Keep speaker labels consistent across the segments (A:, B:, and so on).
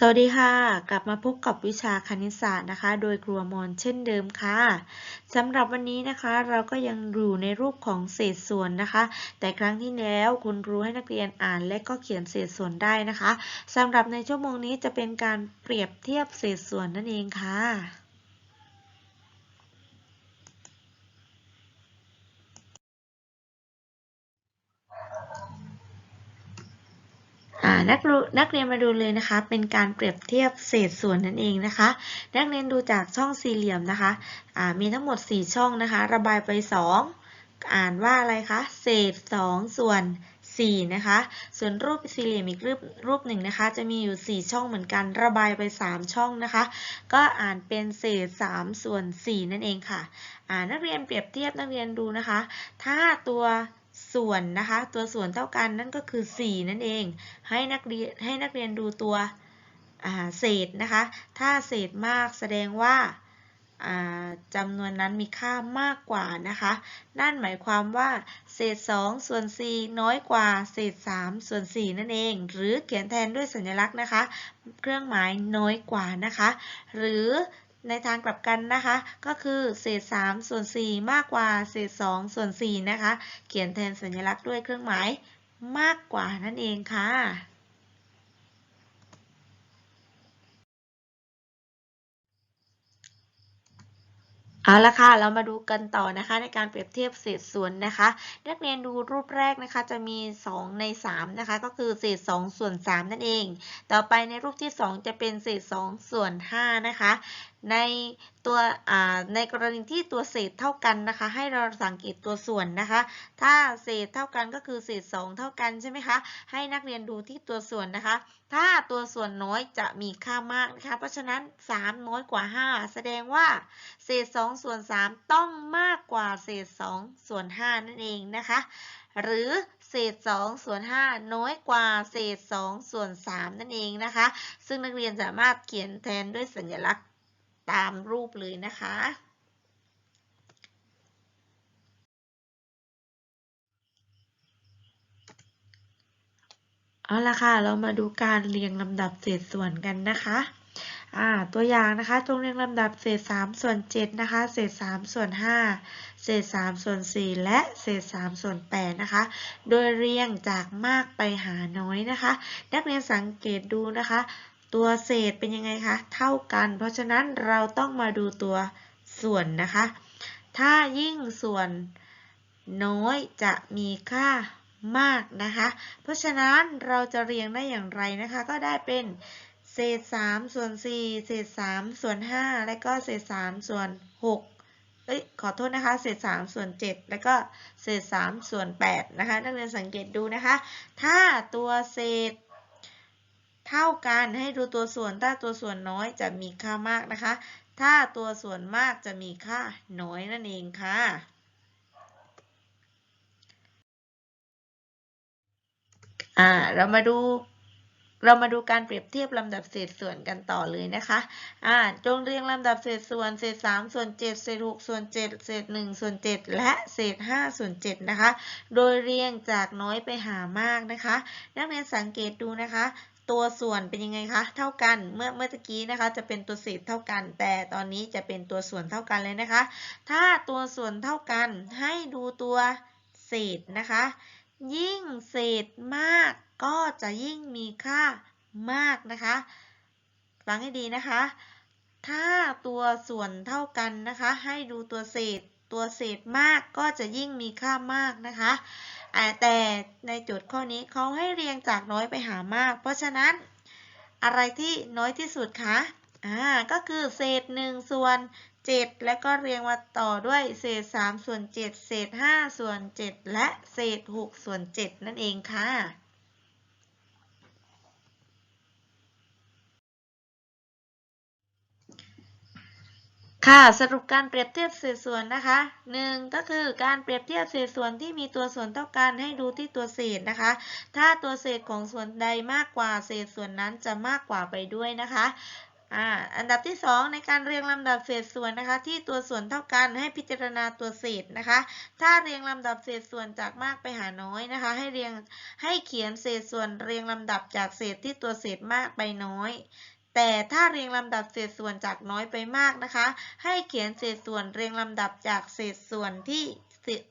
A: สวัสดีค่ะ กลับมาพบกับวิชาคณิตศาสตร์นะคะ โดยครูอมรเช่นเดิมค่ะสำหรับวันนี้นะคะ เราก็ยังอยู่ในรูปของเศษส่วนนะคะ แต่ครั้งที่แล้วคุณครูให้นักเรียนอ่านและก็เขียนเศษส่วนได้นะคะสำหรับในชั่วโมงนี้จะเป็นการเปรียบเทียบเศษส่วนนั่นเองค่ะ นักนักเรียนมาดูเลยนะคะ เป็นการเปรียบเทียบเศษส่วนนั่นเองนะคะ นักเรียนดูจากช่องสี่เหลี่ยมนะคะมีทั้งหมด 4 ช่องนะคะ ระบายไป 2 อ่านว่าอะไรคะเศษ 2 ส่วน 4 นะคะ ส่วนรูปสี่เหลี่ยมอีกรูปรูปหนึ่งนะคะ จะมีอยู่ 4 ช่องเหมือนกัน ระบายไป 3 ช่องนะคะ ก็อ่านเป็นเศษ 3 ส่วน 4 นั่นเองค่ะนักเรียนเปรียบเทียบนักเรียนดูนะคะ ถ้าตัว ส่วนนะคะ ตัวส่วนเท่ากันนั่นก็คือ 4 นั่นเอง ให้นักเรียนให้นักเรียนดูตัวเศษนะคะ ถ้าเศษมากแสดงว่าจำนวนนั้นมีค่ามากกว่านะคะ นั่นหมายความว่า เศษ 2 ส่วน 4 น้อยกว่า เศษ 3 ส่วน 4 นั่นเอง หรือเขียนแทนด้วยสัญลักษณ์นะคะ เครื่องหมายน้อยกว่านะคะ หรือ ในทางกลับกันนะคะ ก็คือเศษ 3 ส่วน 4 มากกว่าเศษ 2 ส่วน 4 นะคะ เขียนแทนสัญลักษณ์ด้วยเครื่องหมายมากกว่านั่นเองค่ะเอาละค่ะ เรามาดูกันต่อนะคะในการเปรียบเทียบเศษส่วนนะคะ นักเรียนดูรูปแรกนะคะจะมี 2 ใน 3 นะคะ ก็คือเศษ 2 ส่วน 3 นั่นเอง ต่อไปในรูปที่ 2 จะเป็นเศษ 2 ส่วน 5 นะคะในตัวในกรณีที่ตัวเศษเท่ากันนะคะ ให้เราสังเกตตัวส่วนนะคะ ถ้าเศษเท่ากันก็คือเศษ 2 เท่ากันใช่ไหมคะ ให้นักเรียนดูที่ตัวส่วนนะคะ ถ้าตัวส่วนน้อยจะมีค่ามากนะคะ เพราะฉะนั้น 3 น้อยกว่า 5 แสดงว่า เศษ 2 ส่วน 3 ต้องมากกว่าเศษ 2 ส่วน 5 นั่นเองนะคะ หรือเศษ 2 ส่วน 5 น้อยกว่าเศษ 2 ส่วน 3 นั่นเองนะคะ ซึ่งนักเรียนสามารถเขียนแทนด้วยสัญลักษณ์ ตามรูปเลยนะคะ เอาละค่ะ เรามาดูการเรียงลำดับเศษส่วนกันนะคะตัวอย่างนะคะจงเรียงลำดับเศษ3ส่วน7นะคะ เศษ3ส่วน5เศษ3ส่วน4และเศษ3ส่วน8นะคะ โดยเรียงจากมากไปหาน้อยนะคะ นักเรียนสังเกตดูนะคะ ตัวเศษเป็นยังไงคะ เท่ากัน เพราะฉะนั้นเราต้องมาดูตัวส่วนนะคะ ถ้ายิ่งส่วนน้อยจะมีค่ามากนะคะ เพราะฉะนั้นเราจะเรียงได้อย่างไรนะคะ ก็ได้เป็นเศษ3ส่วน4เศษ3ส่วน5และก็เศษ3ส่วน6เอ้ยขอโทษนะคะ เศษ3ส่วน7แล้วก็เศษ3ส่วน8นะคะ นักเรียนสังเกตดูนะคะ ถ้าตัวเศษ เท่ากันให้ดูตัวส่วนถ้าตัวส่วนน้อยจะมีค่ามากนะคะ ถ้าตัวส่วนมากจะมีค่าน้อยนั่นเองค่ะอ่าเรามาดูเรามาดูการเปรียบเทียบลำดับเศษส่วนกันต่อเลยนะคะอ่าจงเรียงลำดับเศษส่วนเศษ3ส่วน7เศษ6ส่วน7เศษ1ส่วน7และเศษ5ส่วน7นะคะ โดยเรียงจากน้อยไปหามากนะคะ นักเรียนสังเกตดูนะคะ ตัวส่วนเป็นยังไงคะเท่ากันเมื่อเมื่อกี้นะคะ จะเป็นตัวเศษเท่ากัน แต่ตอนนี้จะเป็นตัวส่วนเท่ากันเลยนะคะ ถ้าตัวส่วนเท่ากันให้ดูตัวเศษนะคะ ยิ่งเศษมากก็จะยิ่งมีค่ามากนะคะฟังให้ดีนะคะ ถ้าตัวส่วนเท่ากันนะคะ ให้ดูตัวเศษ ตัวเศษมากก็จะยิ่งมีค่ามากนะคะ แต่ในโจทย์ข้อนี้เขาให้เรียงจากน้อยไปหามาก เพราะฉะนั้นอะไรที่น้อยที่สุดคะอ่าก็คือเศษ1ส่วน 7 แล้วก็เรียงมาต่อด้วยเศษ3ส่วน7เศษ5ส่วน7และเศษ6ส่วน7นั่นเองค่ะ ค่ะสรุปการเปรียบเทียบเศษส่วนนะคะ1ก็คือการเปรียบเทียบเศษส่วนที่มีตัวส่วนเท่ากันให้ดูที่ตัวเศษนะคะ ถ้าตัวเศษของส่วนใดมากกว่าเศษส่วนนั้นจะมากกว่าไปด้วยนะคะอันดับที่ 2 ในการเรียงลำดับเศษส่วนนะคะ ที่ตัวส่วนเท่ากันให้พิจารณาตัวเศษนะคะ ถ้าเรียงลำดับเศษส่วนจากมากไปหาน้อยนะคะ ให้เรียงให้เขียนเศษส่วนเรียงลำดับจากเศษที่ตัวเศษมากไปน้อย แต่ถ้าเรียงลำดับเศษส่วนจากน้อยไปมากนะคะ ให้เขียนเศษส่วนเรียงลำดับจากเศษส่วนที่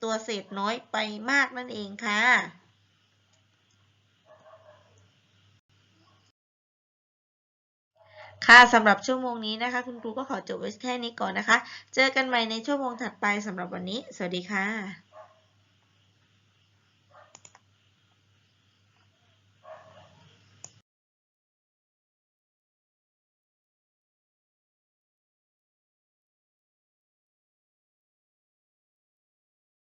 A: ตัวเศษน้อยไปมากนั่นเองค่ะค่ะสำหรับชั่วโมงนี้นะคะ คุณครูก็ขอจบไว้แค่นี้ก่อนนะคะ เจอกันใหม่ในชั่วโมงถัดไปสำหรับวันนี้ สวัสดีค่ะ